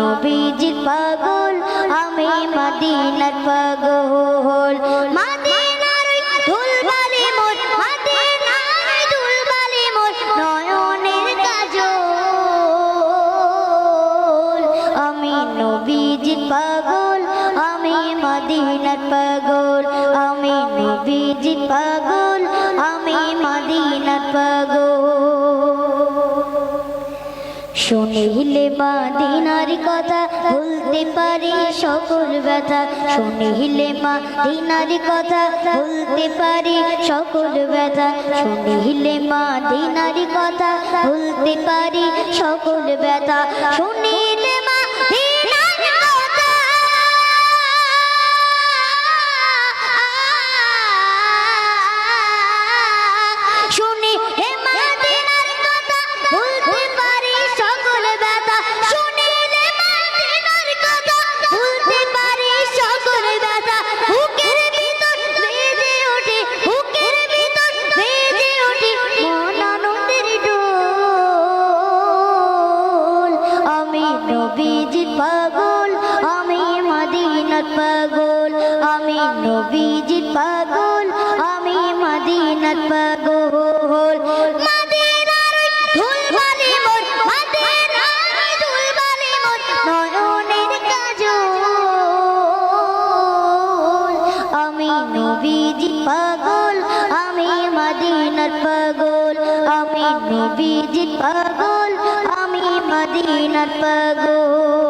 নবীজি পাগল, আমি মদিনার পাগল। মদিনার মোর মদিনার মোর নয়নের কাজল। আমি নবীজি পাগল, আমি মদিনার পাগল। আমি নবীজি পাগল, আমি মদিনার পাগল। শুনিলে মাদিনার কথা ভুলতে পারি সকল ব্যথা। শুনিলে মাদিনার কথা ভুলতে পারি সকল ব্যথা। শুনিলে মাদিনার কথা ভুলতে পারি সকল ব্যথা। শুনিলে আমি নবীজি পাগল, আমি মদিনার পাগল। মদিনার মোর মদিনার মোর নয়নের কাজল। আমি নবীজি পাগল, আমি মদিনার পাগল। আমি নবীজি পাগল, আমি মদিনার পাগল।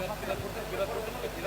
মদিনার পাগল